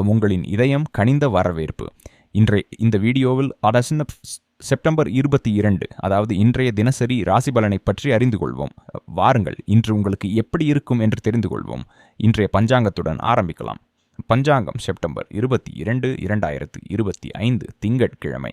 உங்களின் இதயம் கனிந்த வரவேற்பு. இன்றைய இந்த வீடியோவில் அரசின செப்டம்பர் இருபத்தி இரண்டு அதாவது இன்றைய தினசரி ராசி பலனை பற்றி அறிந்து கொள்வோம். வாருங்கள் இன்று உங்களுக்கு எப்படி இருக்கும் என்று தெரிந்து கொள்வோம். இன்றைய பஞ்சாங்கத்துடன் ஆரம்பிக்கலாம். பஞ்சாங்கம் செப்டம்பர் இருபத்தி இரண்டு இரண்டாயிரத்து இருபத்தி ஐந்து திங்கட்கிழமை.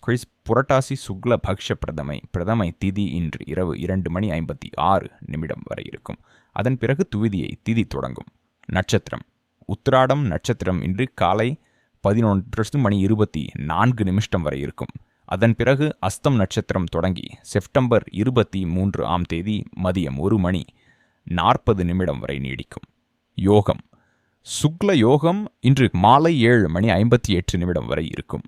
கிறிஸ் புரட்டாசி சுக்ல பக்ஷ பிரதமை பிரதமை திதி இன்று இரவு இரண்டு மணி ஐம்பத்தி ஆறு நிமிடம் வரை இருக்கும். அதன் பிறகு துவிதியை திதி தொடங்கும். நட்சத்திரம். உத்திராடம் நட்சத்திரம் இன்று காலை பதினொன்று மணி இருபத்தி நான்கு நிமிஷம் வரை இருக்கும். அதன் பிறகு அஸ்தம் நட்சத்திரம் தொடங்கி செப்டம்பர் இருபத்தி மூன்று ஆம் தேதி மதியம் ஒரு மணி நாற்பது நிமிடம் வரை நீடிக்கும். யோகம். சுக்ல யோகம் இன்று மாலை ஏழு மணி ஐம்பத்தி எட்டு நிமிடம் வரை இருக்கும்.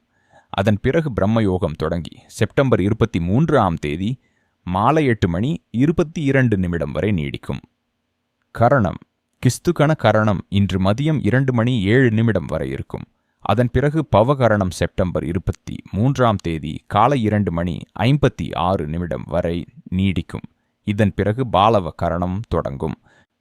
அதன் பிறகு பிரம்ம யோகம் தொடங்கி செப்டம்பர் இருபத்தி மூன்று ஆம் தேதி மாலை எட்டு மணி இருபத்தி இரண்டு நிமிடம் வரை நீடிக்கும். கரணம். கிஸ்துகண கரணம் இன்று மதியம் இரண்டு மணி ஏழு நிமிடம் வரை இருக்கும். அதன் பிறகு பவகரணம் செப்டம்பர் இருபத்தி மூன்றாம் தேதி காலை இரண்டு மணி ஐம்பத்தி ஆறு நிமிடம் வரை நீடிக்கும். இதன் பிறகு பாலவ கரணம் தொடங்கும்.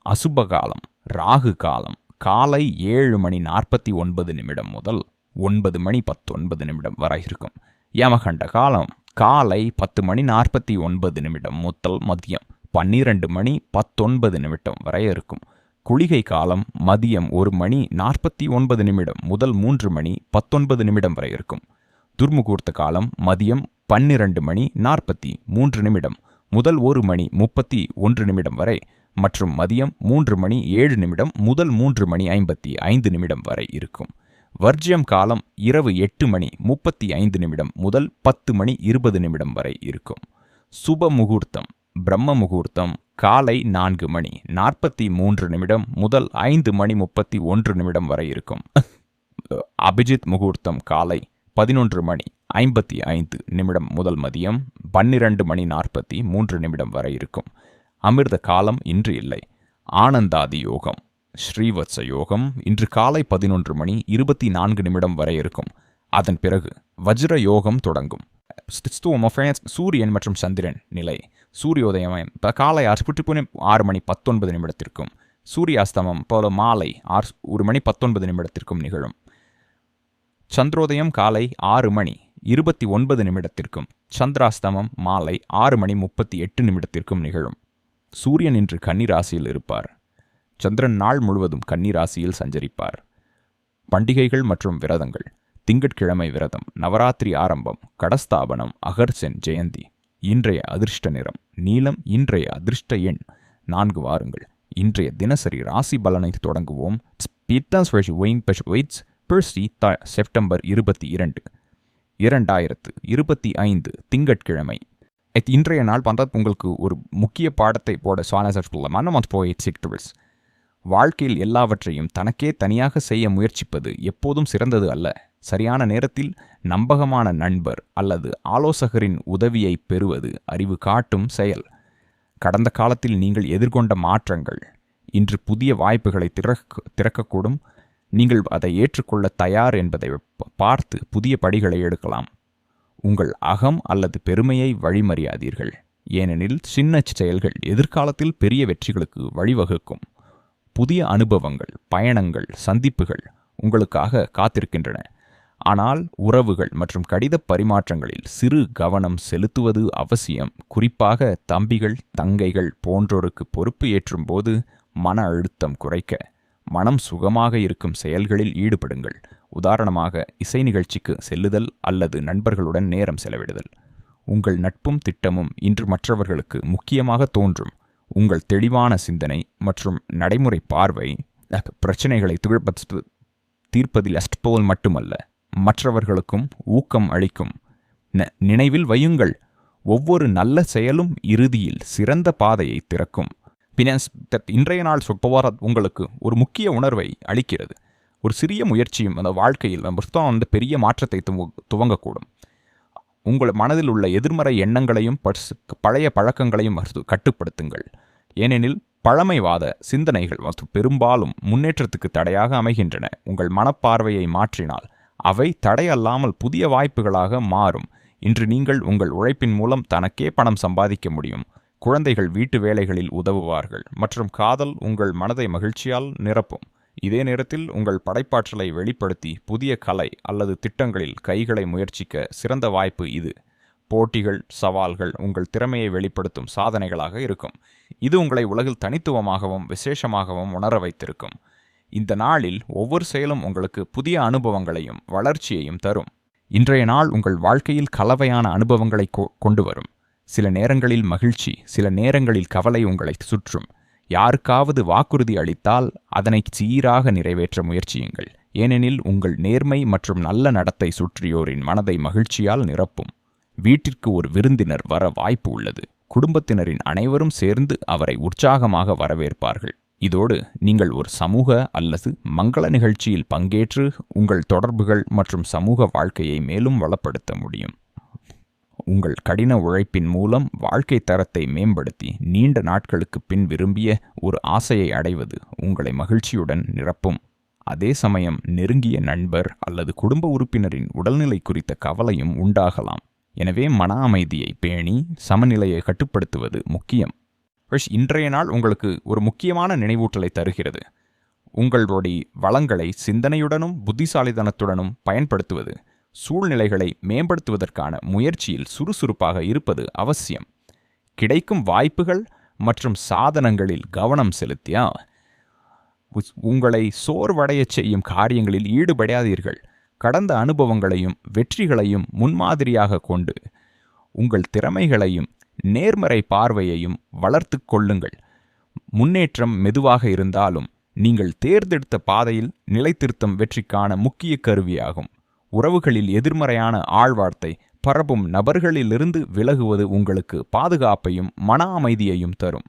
அசுப காலம் ராகு காலம் காலை ஏழு மணி நாற்பத்தி ஒன்பது நிமிடம் முதல் ஒன்பது மணி பத்தொன்பது நிமிடம் வரை இருக்கும். யமகண்ட காலம் காலை பத்து மணி நாற்பத்தி ஒன்பது நிமிடம் முதல் மதியம் பன்னிரண்டு மணி பத்தொன்பது நிமிடம் வரை இருக்கும். குளிகை காலம் மதியம் ஒரு மணி நாற்பத்தி ஒன்பது நிமிடம் முதல் மூன்று மணி பத்தொன்பது நிமிடம் வரை இருக்கும். துர்முகூர்த்த காலம் மதியம் பன்னிரண்டு மணி நாற்பத்தி மூன்று நிமிடம் முதல் ஒரு மணி முப்பத்தி ஒன்று நிமிடம் வரை மற்றும் மதியம் மூன்று மணி ஏழு நிமிடம் முதல் மூன்று மணி ஐம்பத்தி ஐந்து நிமிடம் வரை இருக்கும். வர்ஜியம் காலம் இரவு எட்டு மணி முப்பத்தி ஐந்து நிமிடம் முதல் பத்து மணி இருபது நிமிடம் வரை இருக்கும். சுப முகூர்த்தம் பிரம்ம முகூர்த்தம் காலை நான்கு மணி நாற்பத்தி மூன்று நிமிடம் முதல் ஐந்து மணி முப்பத்தி ஒன்று நிமிடம் வரை இருக்கும். அபிஜித் முகூர்த்தம் காலை பதினொன்று மணி ஐம்பத்தி ஐந்து நிமிடம் முதல் மதியம் பன்னிரண்டு மணி நாற்பத்தி மூன்று நிமிடம் வரை இருக்கும். அமிர்த காலம் இன்று இல்லை. ஆனந்தாதி யோகம் ஸ்ரீவத்ச யோகம் இன்று காலை பதினொன்று மணி இருபத்தி நான்கு நிமிடம் வரை இருக்கும். அதன் பிறகு வஜ்ர யோகம் தொடங்கும். சூரியன் மற்றும் சந்திரன் நிலை. சூரியோதயம் காலை ஆறு ஆறு மணி பத்தொன்பது நிமிடத்திற்கும். சூரியாஸ்தமம் போல மாலை ஆறு ஒரு மணி பத்தொன்பது நிமிடத்திற்கும் நிகழும். சந்திரோதயம் காலை ஆறு மணி இருபத்தி ஒன்பது நிமிடத்திற்கும். சந்திராஸ்தமம் மாலை ஆறு மணி முப்பத்தி எட்டு நிமிடத்திற்கும் நிகழும். சூரியன் இன்று கன்னிராசியில் இருப்பார். சந்திரன் நாள் முழுவதும் கன்னிராசியில் சஞ்சரிப்பார். பண்டிகைகள் மற்றும் விரதங்கள். திங்கட்கிழமை விரதம். நவராத்திரி ஆரம்பம். கடஸ்தாபனம். அகர்சென் ஜெயந்தி. இன்றைய அதிர்ஷ்ட நிறம். நீலம் இன்றைய அதிர்ஷ்ட எண். நான்கு வாருங்கள். இன்றைய தினசரி ராசி பலனை தொடங்குவோம். செப்டம்பர் இருபத்தி இரண்டு. இரண்டாயிரத்து இருபத்தி ஐந்து திங்கட்கிழமை. இன்றைய நாள் பண்ணுறது உங்களுக்கு ஒரு முக்கிய பாடத்தை போட சுவானசர்ல மன்னமத் போய் சிக்டுவல்ஸ் வாழ்க்கையில் எல்லாவற்றையும் தனக்கே தனியாக செய்ய முயற்சிப்பது எப்போதும் சிறந்தது அல்ல. சரியான நேரத்தில் நம்பகமான நண்பர் அல்லது ஆலோசகரின் உதவியை பெறுவது அறிவு காட்டும் செயல். கடந்த காலத்தில் நீங்கள் எதிர்கொண்ட மாற்றங்கள் இன்று புதிய வாய்ப்புகளை திறக்க திறக்கக்கூடும். நீங்கள் அதை ஏற்றுக்கொள்ள தயார் என்பதை பார்த்து புதிய படிகளை எடுக்கலாம். உங்கள் அகம் அல்லது பெருமையை வழிமறியாதீர்கள். ஏனெனில் சின்ன செயல்கள் எதிர்காலத்தில் பெரிய வெற்றிகளுக்கு வழிவகுக்கும். புதிய அனுபவங்கள் பயணங்கள் சந்திப்புகள் உங்களுக்காக காத்திருக்கின்றன. ஆனால் உறவுகள் மற்றும் கடித பரிமாற்றங்களில் சிறு கவனம் செலுத்துவது அவசியம். குறிப்பாக தம்பிகள் தங்கைகள் போன்றோருக்கு பொறுப்பு ஏற்றும் போது மன அழுத்தம் குறைக்க மனம் சுகமாக இருக்கும் செயல்களில் ஈடுபடுங்கள். உதாரணமாக இசை நிகழ்ச்சிக்கு செல்லுதல் அல்லது நண்பர்களுடன் நேரம் செலவிடுதல். உங்கள் நட்பும் திட்டமும் இன்று மற்றவர்களுக்கு முக்கியமாக தோன்றும். உங்கள் தெளிவான சிந்தனை மற்றும் நடைமுறை பார்வை பிரச்சனைகளை தீர்ப்பதில் அஸ்ட்போல் மட்டுமல்ல மற்றவர்களுக்கும் ஊக்கம் அளிக்கும். நினைவில் வையுங்கள். ஒவ்வொரு நல்ல செயலும் இறுதியில் சிறந்த பாதையை திறக்கும். பினான்ஸ் இன்றைய நாள் சொற்பவார உங்களுக்கு ஒரு முக்கிய உணர்வை அளிக்கிறது. ஒரு சிறிய முயற்சியும் அந்த வாழ்க்கையில் புத்தகம் வந்து பெரிய மாற்றத்தை துவங்கக்கூடும். உங்கள் மனதில் உள்ள எதிர்மறை எண்ணங்களையும் பழைய பழக்கங்களையும் கட்டுப்படுத்துங்கள். ஏனெனில் பழமைவாத சிந்தனைகள் பெரும்பாலும் முன்னேற்றத்துக்கு தடையாக அமைகின்றன. உங்கள் மனப்பார்வையை மாற்றினால் அவை தடையல்லாமல் புதிய வாய்ப்புகளாக மாறும். இன்று நீங்கள் உங்கள் உழைப்பின் மூலம் தனக்கே பணம் சம்பாதிக்க முடியும். குழந்தைகள் வீட்டு வேலைகளில் உதவுவார்கள். மற்றும் காதல் உங்கள் மனதை மகிழ்ச்சியால் நிரப்பும். இதே நேரத்தில் உங்கள் படைப்பாற்றலை வெளிப்படுத்தி புதிய கலை அல்லது திட்டங்களில் கைகளை முயற்சிக்க சிறந்த வாய்ப்பு இது. போட்டிகள் சவால்கள் உங்கள் திறமையை வெளிப்படுத்தும் சாதனைகளாக இருக்கும். இது உங்களை உலகில் தனித்துவமாகவும் விசேஷமாகவும் உணர வைத்திருக்கும். இந்த நாளில் ஒவ்வொரு செயலும் உங்களுக்கு புதிய அனுபவங்களையும் வளர்ச்சியையும் தரும். இன்றைய நாள் உங்கள் வாழ்க்கையில் கலவையான அனுபவங்களை கொ- கொண்டு வரும். சில நேரங்களில் மகிழ்ச்சி சில நேரங்களில் கவலை உங்களை சுற்றும். யாருக்காவது வாக்குறுதி அளித்தால் அதனை சீராக நிறைவேற்ற முயற்சியுங்கள். ஏனெனில் உங்கள் நேர்மை மற்றும் நல்ல நடத்தை சுற்றியோரின் மனதை மகிழ்ச்சியால் நிரப்பும். வீட்டிற்கு ஒரு விருந்தினர் வர வாய்ப்பு உள்ளது. குடும்பத்தினரின் அனைவரும் சேர்ந்து அவரை உற்சாகமாக வரவேற்பார்கள். இதோடு நீங்கள் ஒரு சமூக அல்லது மங்கள நிகழ்ச்சியில் பங்கேற்று உங்கள் தொடர்புகள் மற்றும் சமூக வாழ்க்கையை மேலும் வளப்படுத்த முடியும். உங்கள் கடின உழைப்பின் மூலம் வாழ்க்கை தரத்தை மேம்படுத்தி நீண்ட நாட்களுக்கு பின் விரும்பிய ஒரு ஆசையை அடைவது உங்களை மகிழ்ச்சியுடன் நிரப்பும். அதே சமயம் நெருங்கிய நண்பர் அல்லது குடும்ப உறுப்பினரின் உடல்நிலை குறித்த கவலையும் உண்டாகலாம். எனவே மன அமைதியை பேணி சமநிலையை கட்டுப்படுத்துவது முக்கியம். விஷ், இன்றைய நாள் உங்களுக்கு ஒரு முக்கியமான நினைவூட்டலை தருகிறது. உங்களுடைய வளங்களை சிந்தனையுடனும் புத்திசாலித்தனத்துடனும் பயன்படுத்துவது சூழ்நிலைகளை மேம்படுத்துவதற்கான முயற்சியில் சுறுசுறுப்பாக இருப்பது அவசியம். கிடைக்கும் வாய்ப்புகள் மற்றும் சாதனங்களில் கவனம் செலுத்தியா? உங்களை சோர்வடையச் செய்யும் காரியங்களில் ஈடுபடாதீர்கள். கடந்த அனுபவங்களையும் வெற்றிகளையும் முன்மாதிரியாக கொண்டு உங்கள் திறமைகளையும் நேர்மறை பார்வையையும் வளர்த்துக் கொள்ளுங்கள். முன்னேற்றம் மெதுவாக இருந்தாலும் நீங்கள் தேர்ந்தெடுத்த பாதையில் நிலைத்திருத்தம் வெற்றிக்கான முக்கிய கருவியாகும். உறவுகளில் எதிர்மறையான ஆழ்வார்த்தை பரப்பும் நபர்களிலிருந்து விலகுவது உங்களுக்கு பாதுகாப்பையும் மன அமைதியையும் தரும்.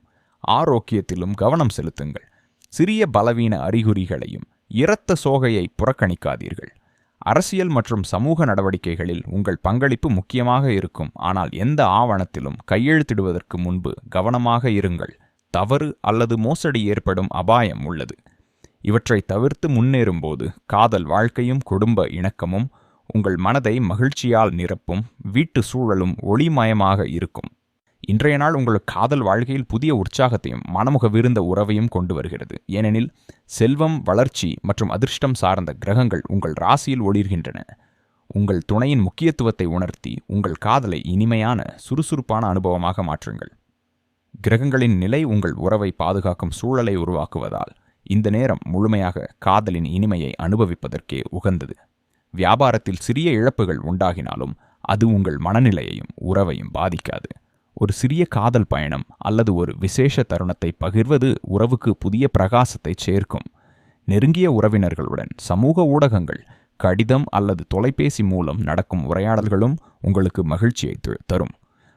ஆரோக்கியத்திலும் கவனம் செலுத்துங்கள். சிறிய பலவீன அறிகுறிகளையும் இரத்த சோகையை புறக்கணிக்காதீர்கள். அரசியல் மற்றும் சமூக நடவடிக்கைகளில் உங்கள் பங்களிப்பு முக்கியமாக இருக்கும். ஆனால் எந்த ஆவணத்திலும் கையெழுத்திடுவதற்கு முன்பு கவனமாக இருங்கள். தவறு அல்லது மோசடி ஏற்படும் அபாயம் உள்ளது. இவற்றை தவிர்த்து முன்னேறும்போது காதல் வாழ்க்கையும் குடும்ப இணக்கமும் உங்கள் மனதை மகிழ்ச்சியால் நிரப்பும் வீட்டு சூழலும் ஒளிமயமாக இருக்கும். இன்றைய நாள் உங்கள் காதல் வாழ்க்கையில் புதிய உற்சாகத்தையும் மனமுக விருந்த உறவையும் கொண்டு வருகிறது. ஏனெனில் செல்வம் வளர்ச்சி மற்றும் அதிர்ஷ்டம் சார்ந்த கிரகங்கள் உங்கள் ராசியில் ஒளிர்கின்றன. உங்கள் துணையின் முக்கியத்துவத்தை உணர்த்தி உங்கள் காதலை இனிமையான சுறுசுறுப்பான அனுபவமாக மாற்றுங்கள். கிரகங்களின் நிலை உங்கள் உறவை பாதுகாக்கும் சூழலை உருவாக்குவதால் இந்த நேரம் முழுமையாக காதலின் இனிமையை அனுபவிப்பதற்கே உகந்தது. வியாபாரத்தில் சிறிய இழப்புகள் உண்டாகினாலும் அது உங்கள் மனநிலையையும் உறவையும் பாதிக்காது. ஒரு சிறிய காதல் பயணம் அல்லது ஒரு விசேஷ தருணத்தை பகிர்வது உறவுக்கு புதிய பிரகாசத்தை சேர்க்கும். நெருங்கிய உறவினர்களுடன் சமூக ஊடகங்கள் கடிதம் அல்லது தொலைபேசி மூலம் நடக்கும் உரையாடல்களும் உங்களுக்கு மகிழ்ச்சியை தரும்.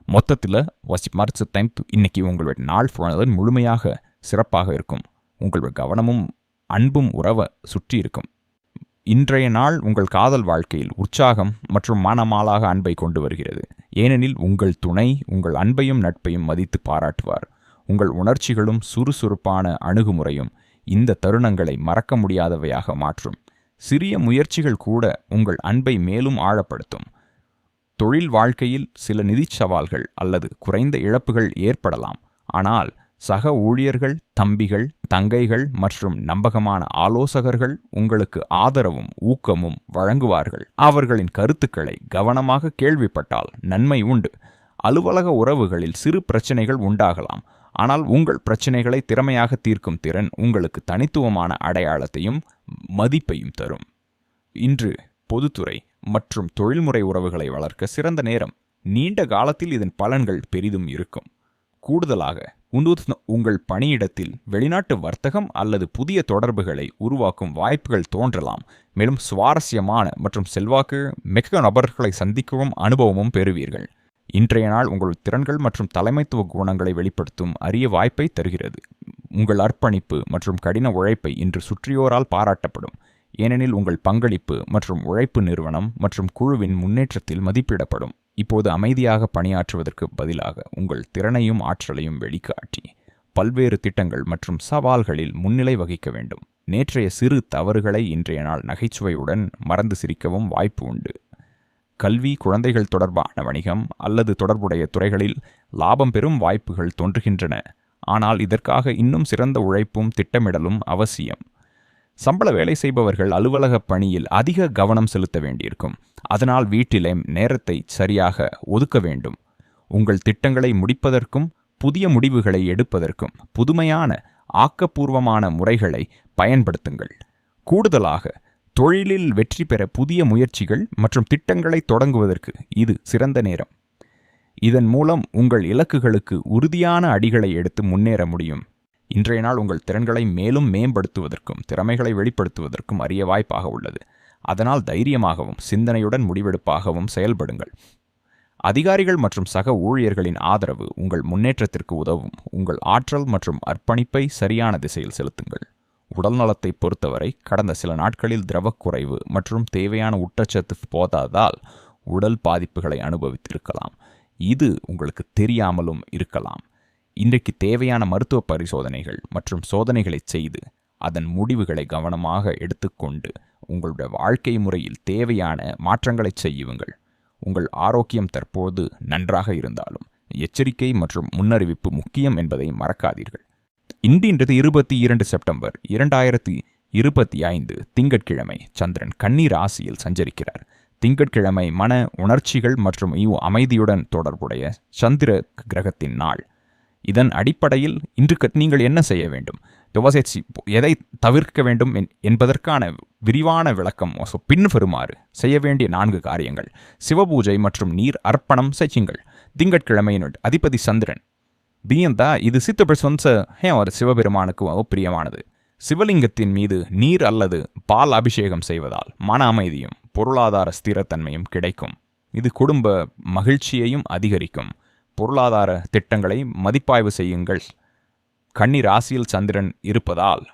மொத்தத்தில் வசி மறுச்ச டைம் இன்னைக்கு உங்களுடைய நாள் பொழுது முழுமையாக சிறப்பாக இருக்கும். உங்களுடைய கவனமும் அன்பும் உறவை சுற்றி இருக்கும். இன்றைய நாள் உங்கள் காதல் வாழ்க்கையில் உற்சாகம் மற்றும் மனமாலாக அன்பை கொண்டு வருகிறது. ஏனெனில் உங்கள் துணை உங்கள் அன்பையும் நட்பையும் மதித்து பாராட்டுவார். உங்கள் உணர்ச்சிகளும் சுறுசுறுப்பான அணுகுமுறையும் இந்த தருணங்களை மறக்க முடியாதவையாக மாற்றும். சிறிய முயற்சிகள் கூட உங்கள் அன்பை மேலும் ஆழப்படுத்தும். தொழில் வாழ்க்கையில் சில நிதிச் சவால்கள் அல்லது குறைந்த இழப்புகள் ஏற்படலாம். ஆனால் சக ஊழியர்கள் தம்பிகள் தங்கைகள் மற்றும் நம்பகமான ஆலோசகர்கள் உங்களுக்கு ஆதரவும் ஊக்கமும் வழங்குவார்கள். அவர்களின் கருத்துக்களை கவனமாக கேள்விப்பட்டால் நன்மை உண்டு. அலுவலக உறவுகளில் சிறு பிரச்சனைகள் உண்டாகலாம். ஆனால் உங்கள் பிரச்சனைகளை திறமையாக தீர்க்கும் திறன் உங்களுக்கு தனித்துவமான அடையாளத்தையும் மதிப்பையும் தரும். இன்று பொதுத்துறை மற்றும் தொழில்முறை உறவுகளை வளர்க்க சிறந்த நேரம். நீண்ட காலத்தில் இதன் பலன்கள் பெரிதும் இருக்கும். கூடுதலாக உண்டு- உங்கள் பணியிடத்தில் வெளிநாட்டு வர்த்தகம் அல்லது புதிய தொடர்புகளை உருவாக்கும் வாய்ப்புகள் தோன்றலாம். மேலும் சுவாரஸ்யமான மற்றும் செல்வாக்கு மிக நபர்களை சந்திக்கவும் அனுபவமும் பெறுவீர்கள். இன்றைய நாள் உங்கள் திறன்கள் மற்றும் தலைமைத்துவ குணங்களை வெளிப்படுத்தும் அரிய வாய்ப்பை தருகிறது. உங்கள் அர்ப்பணிப்பு மற்றும் கடின உழைப்பை இன்று சுற்றியோரால் பாராட்டப்படும். ஏனெனில் உங்கள் பங்களிப்பு மற்றும் உழைப்பு நிறுவனம் மற்றும் குழுவின் முன்னேற்றத்தில் மதிப்பிடப்படும். இப்போது அமைதியாக பணியாற்றுவதற்கு பதிலாக உங்கள் திறனையும் ஆற்றலையும் வெளிக்காட்டி பல்வேறு திட்டங்கள் மற்றும் சவால்களில் முன்னிலை வகிக்க வேண்டும். நேற்றைய சிறு தவறுகளை இன்றைய நாள் நகைச்சுவையுடன் மறந்து சிரிக்கவும் வாய்ப்பு உண்டு. கல்வி குழந்தைகள் தொடர்பான வணிகம் அல்லது தொடர்புடைய துறைகளில் லாபம் பெறும் வாய்ப்புகள் தோன்றுகின்றன. ஆனால் இதற்காக இன்னும் சிறந்த உழைப்பும் திட்டமிடலும் அவசியம். சம்பள வேலை செய்பவர்கள் அலுவலக பணியில் அதிக கவனம் செலுத்த வேண்டியிருக்கும். அதனால் வீட்டிலே நேரத்தை சரியாக ஒதுக்க வேண்டும். உங்கள் திட்டங்களை முடிப்பதற்கும் புதிய முடிவுகளை எடுப்பதற்கும் புதுமையான ஆக்கப்பூர்வமான முறைகளை பயன்படுத்துங்கள். கூடுதலாக தொழிலில் வெற்றி பெற புதிய முயற்சிகள் மற்றும் திட்டங்களை தொடங்குவதற்கு இது சிறந்த நேரம். இதன் மூலம் உங்கள் இலக்குகளுக்கு உறுதியான அடிகளை எடுத்து முன்னேற முடியும். இன்றைய நாள் உங்கள் திறன்களை மேலும் மேம்படுத்துவதற்கும் திறமைகளை வெளிப்படுத்துவதற்கும் அரிய வாய்ப்பாக உள்ளது. அதனால் தைரியமாகவும் சிந்தனையுடன் முடிவெடுப்பாகவும் செயல்படுங்கள். அதிகாரிகள் மற்றும் சக ஊழியர்களின் ஆதரவு உங்கள் முன்னேற்றத்திற்கு உதவும். உங்கள் ஆற்றல் மற்றும் அர்ப்பணிப்பை சரியான திசையில் செலுத்துங்கள். உடல் நலத்தை பொறுத்தவரை கடந்த சில நாட்களில் திரவக்குறைவு மற்றும் தேவையான ஊட்டச்சத்து போதாதால் உடல் பாதிப்புகளை அனுபவித்திருக்கலாம். இது உங்களுக்கு தெரியாமலும் இருக்கலாம். இன்றைக்கு தேவையான மருத்துவ பரிசோதனைகள் மற்றும் சோதனைகளை செய்து அதன் முடிவுகளை கவனமாக எடுத்துக்கொண்டு உங்களுடைய வாழ்க்கை முறையில் தேவையான மாற்றங்களை செய்யுங்கள். உங்கள் ஆரோக்கியம் தற்போது நன்றாக இருந்தாலும் எச்சரிக்கை மற்றும் முன்னறிவிப்பு முக்கியம் என்பதை மறக்காதீர்கள். இன்றின்றது இருபத்தி இரண்டு செப்டம்பர் இரண்டாயிரத்தி இருபத்தி ஐந்து திங்கட்கிழமை சந்திரன் கண்ணீர் ராசியில் சஞ்சரிக்கிறார். திங்கட்கிழமை மன உணர்ச்சிகள் மற்றும் இவ் அமைதியுடன் தொடர்புடைய சந்திர கிரகத்தின் நாள். இதன் அடிப்படையில் இன்று நீங்கள் என்ன செய்ய வேண்டும்? யோசிச்சு எதை தவிர்க்க வேண்டும் என்- என்பதற்கான விரிவான விளக்கம் so பின்வருமாறு செய்ய வேண்டிய நான்கு காரியங்கள். சிவபூஜை மற்றும் நீர் அர்ப்பணம் செய்யுங்கள். திங்கட்கிழமையினுட் அதிபதி சந்திரன். தீயந்தா இது சித்த பிரசன்ச ஹே சிவபெருமானுக்கு பிரியமானது. சிவலிங்கத்தின் மீது நீர் அல்லது பால் அபிஷேகம் செய்வதால் மன அமைதியும் பொருளாதார ஸ்திரத்தன்மையும் கிடைக்கும். இது குடும்ப மகிழ்ச்சியையும் அதிகரிக்கும். பொருளாதார திட்டங்களை மதிப்பாய்வு செய்யுங்கள். கன்னி ராசியில் சந்திரன் இருப்பதால்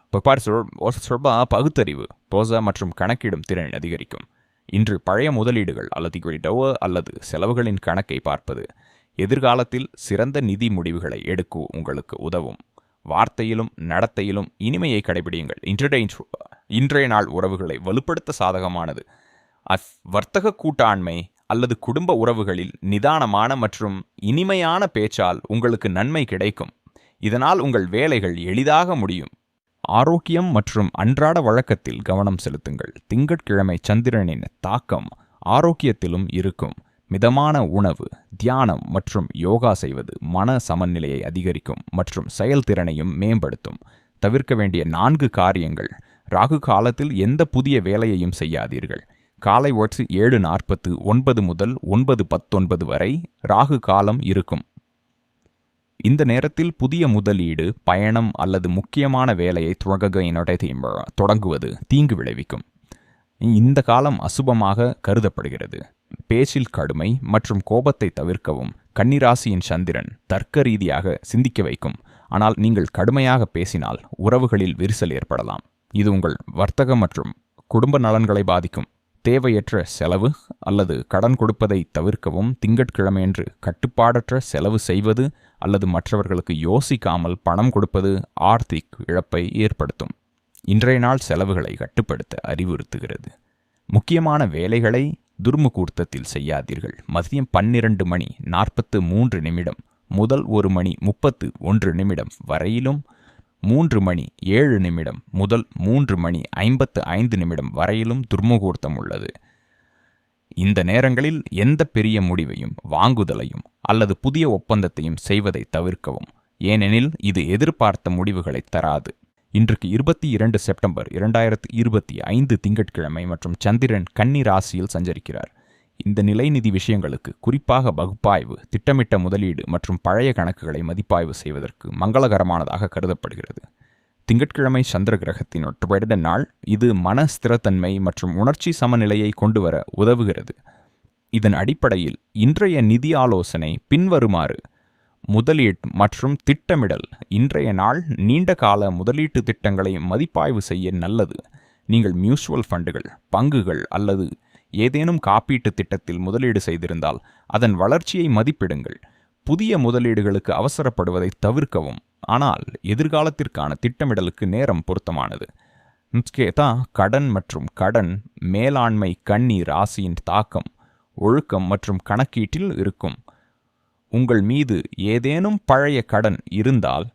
சொல்பா பகுத்தறிவு போச மற்றும் கணக்கிடும் திறன் அதிகரிக்கும். இன்று பழைய முதலீடுகள் அல்லது குறிடவ அல்லது செலவுகளின் கணக்கை பார்ப்பது எதிர்காலத்தில் சிறந்த நிதி முடிவுகளை எடுக்க உங்களுக்கு உதவும். வார்த்தையிலும் நடத்தையிலும் இனிமையை கடைபிடியுங்கள். இன்றைய இன்றைய நாள் உறவுகளை வலுப்படுத்த சாதகமானது. அஃப் வர்த்தக கூட்டாண்மை அல்லது குடும்ப உறவுகளில் நிதானமான மற்றும் இனிமையான பேச்சால் உங்களுக்கு நன்மை கிடைக்கும். இதனால் உங்கள் வேலைகள் எளிதாக முடியும். ஆரோக்கியம் மற்றும் அன்றாட வழக்கத்தில் கவனம் செலுத்துங்கள். திங்கட்கிழமை சந்திரனின் தாக்கம் ஆரோக்கியத்திலும் இருக்கும். மிதமான உணவு தியானம் மற்றும் யோகா செய்வது மன சமநிலையை அதிகரிக்கும் மற்றும் செயல்திறனையும் மேம்படுத்தும். தவிர்க்க வேண்டிய நான்கு காரியங்கள். ராகு காலத்தில் எந்த புதிய வேலையையும் செய்யாதீர்கள். காலை ஒற்று ஏழு நாற்பத்து ஒன்பது முதல் ஒன்பது பத்தொன்பது வரை ராகு காலம் இருக்கும். இந்த நேரத்தில் புதிய முதலீடு பயணம் அல்லது முக்கியமான வேலையை துவங்க தொடங்குவது தீங்கு விளைவிக்கும். இந்த காலம் அசுபமாக கருதப்படுகிறது. பேச்சில் கடுமை மற்றும் கோபத்தை தவிர்க்கவும் கன்னிராசியின் சந்திரன் தர்க்க ரீதியாக சிந்திக்க வைக்கும். ஆனால் நீங்கள் கடுமையாக பேசினால் உறவுகளில் விரிசல் ஏற்படலாம். இது உங்கள் வர்த்தக மற்றும் குடும்ப நலன்களை பாதிக்கும். தேவையற்ற செலவு அல்லது கடன் கொடுப்பதை தவிர்க்கவும் திங்கட்கிழமையன்று கட்டுப்பாடற்ற செலவு செய்வது அல்லது மற்றவர்களுக்கு யோசிக்காமல் பணம் கொடுப்பது ஆர்த்திக் இழப்பை ஏற்படுத்தும். இன்றைய நாள் செலவுகளை கட்டுப்படுத்த அறிவுறுத்துகிறது. முக்கியமான வேலைகளை துர்முகூர்த்தத்தில் செய்யாதீர்கள். மதியம் பன்னிரண்டு மணி நாற்பத்து மூன்று நிமிடம் முதல் ஒரு மணி முப்பத்து ஒன்று நிமிடம் வரையிலும் மூன்று மணி ஏழு நிமிடம் முதல் மூன்று மணி ஐம்பத்து ஐந்து நிமிடம் வரையிலும் துர்முகூர்த்தம் உள்ளது. இந்த நேரங்களில் எந்த பெரிய முடிவையும் வாங்குதலையும் அல்லது புதிய ஒப்பந்தத்தையும் செய்வதை தவிர்க்கவும். ஏனெனில் இது எதிர்பார்த்த முடிவுகளை தராது. இன்றைக்கு இருபத்தி இரண்டு செப்டம்பர் இரண்டாயிரத்தி இருபத்தி ஐந்து திங்கட்கிழமை மற்றும் சந்திரன் கன்னி ராசியில் சஞ்சரிக்கிறார். இந்த நிலைநிதி விஷயங்களுக்கு குறிப்பாக பகுப்பாய்வு திட்டமிட்ட முதலீடு மற்றும் பழைய கணக்குகளை மதிப்பாய்வு செய்வதற்கு மங்களகரமானதாக கருதப்படுகிறது. திங்கட்கிழமை சந்திர கிரகத்தின் ஒற்றுபடுத்த நாள் இது மன ஸ்திரத்தன்மை மற்றும் உணர்ச்சி சமநிலையை கொண்டுவர உதவுகிறது. இதன் அடிப்படையில் இன்றைய நிதி ஆலோசனை பின்வருமாறு முதலீடு மற்றும் திட்டமிடல் இன்றைய நாள் நீண்ட கால முதலீட்டு திட்டங்களை மதிப்பாய்வு செய்ய நல்லது. நீங்கள் மியூச்சுவல் ஃபண்டுகள் பங்குகள் அல்லது ஏதேனும் காப்பீட்டுத் திட்டத்தில் முதலீடு செய்திருந்தால் அதன் வளர்ச்சியை மதிப்பிடுங்கள். புதிய முதலீடுகளுக்கு அவசரப்படுவதை தவிர்க்கவும். ஆனால் எதிர்காலத்திற்கான திட்டமிடலுக்கு நேரம் பொருத்தமானது. முஸ்கேதா கடன் மற்றும் கடன் மேலாண்மை கண்ணீர் ராசியின் தாக்கம் ஒழுக்கம் மற்றும் கணக்கீட்டில் இருக்கும். உங்கள் மீது ஏதேனும் பழைய கடன் இருந்தால்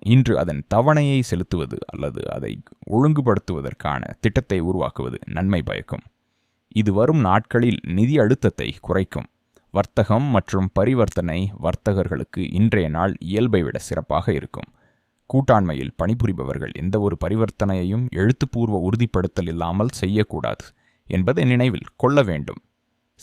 இன்று அதன் தவணையை செலுத்துவது அல்லது அதை ஒழுங்குபடுத்துவதற்கான திட்டத்தை உருவாக்குவது நன்மை பயக்கும். இது வரும் நாட்களில் நிதி அழுத்தத்தை குறைக்கும். வர்த்தகம் மற்றும் பரிவர்த்தனை வர்த்தகர்களுக்கு இன்றைய நாள் இயல்பை விட சிறப்பாக இருக்கும். கூட்டாண்மையில் பணிபுரிபவர்கள் எந்த ஒரு பரிவர்த்தனையையும் எழுத்துப்பூர்வ உறுதிப்படுத்தல் இல்லாமல் செய்யக்கூடாது என்பதை நினைவில் கொள்ள வேண்டும்.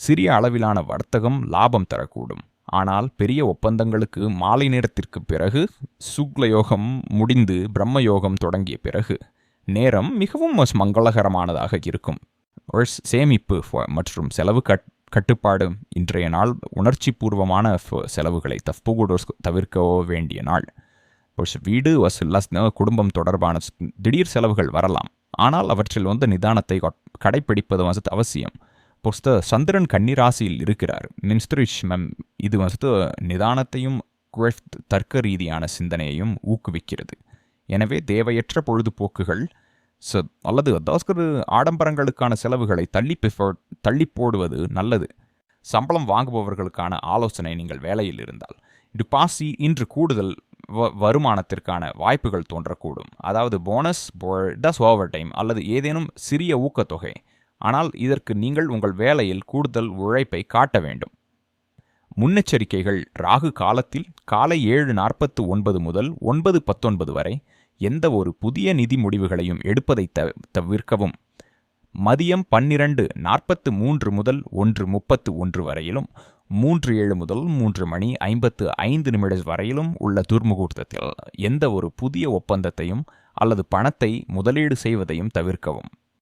சிறிய அளவிலான வர்த்தகம் லாபம் தரக்கூடும். ஆனால் பெரிய ஒப்பந்தங்களுக்கு மாலை நேரத்திற்கு பிறகு சுக்லயோகம் முடிந்து பிரம்மயோகம் தொடங்கிய பிறகு நேரம் மிகவும் மங்களகரமானதாக இருக்கும். சேமிப்பு மற்றும் செலவு கட் கட்டுப்பாடு இன்றைய நாள் உணர்ச்சி பூர்வமான ஃப- செலவுகளை தப்புகூடோஸ் தவிர்க்கவோ வேண்டிய நாள். வீடு வசூல்லா குடும்பம் தொடர்பான திடீர் செலவுகள் வரலாம். ஆனால் அவற்றில் வந்து நிதானத்தை கடைப்பிடிப்பது வந்து அவசியம். பொஸ்த சந்திரன் கன்னிராசியில் இருக்கிறார். மின்ஸ்திரிஷ் மேம் இது வந்து நிதானத்தையும் தர்க்க ரீதியான சிந்தனையையும் ஊக்குவிக்கிறது. எனவே தேவையற்ற பொழுதுபோக்குகள் ச அல்லது அதாவது ஆடம்பரங்களுக்கான செலவுகளை தள்ளி தள்ளி போடுவது நல்லது. சம்பளம் வாங்குபவர்களுக்கான ஆலோசனை நீங்கள் வேலையில் இருந்தால். இது பாசி இன்று கூடுதல் வ- வருமானத்திற்கான வாய்ப்புகள் தோன்றக்கூடும். அதாவது போனஸ் டஸ் ஓவர் டைம் அல்லது ஏதேனும் சிறிய ஊக்கத்தொகை. ஆனால் இதற்கு நீங்கள் உங்கள் வேலையில் கூடுதல் உழைப்பை காட்ட வேண்டும். முன்னெச்சரிக்கைகள். ராகு காலத்தில் காலை ஏழு நாற்பத்து ஒன்பது முதல் ஒன்பது பத்தொன்பது வரை எந்த ஒரு புதிய நிதி முடிவுகளையும் எடுப்பதை தவிர்க்கவும். மதியம் பன்னிரண்டு நாற்பத்து மூன்று முதல் ஒன்று முப்பத்து ஒன்று வரையிலும் மூன்று ஏழு முதல் மூன்று மணி ஐம்பத்து ஐந்து நிமிடம் வரையிலும் உள்ள துர்முகூர்த்தத்தில் எந்த ஒரு புதிய ஒப்பந்தத்தையும் அல்லது பணத்தை முதலீடு செய்வதையும் தவிர்க்கவும்.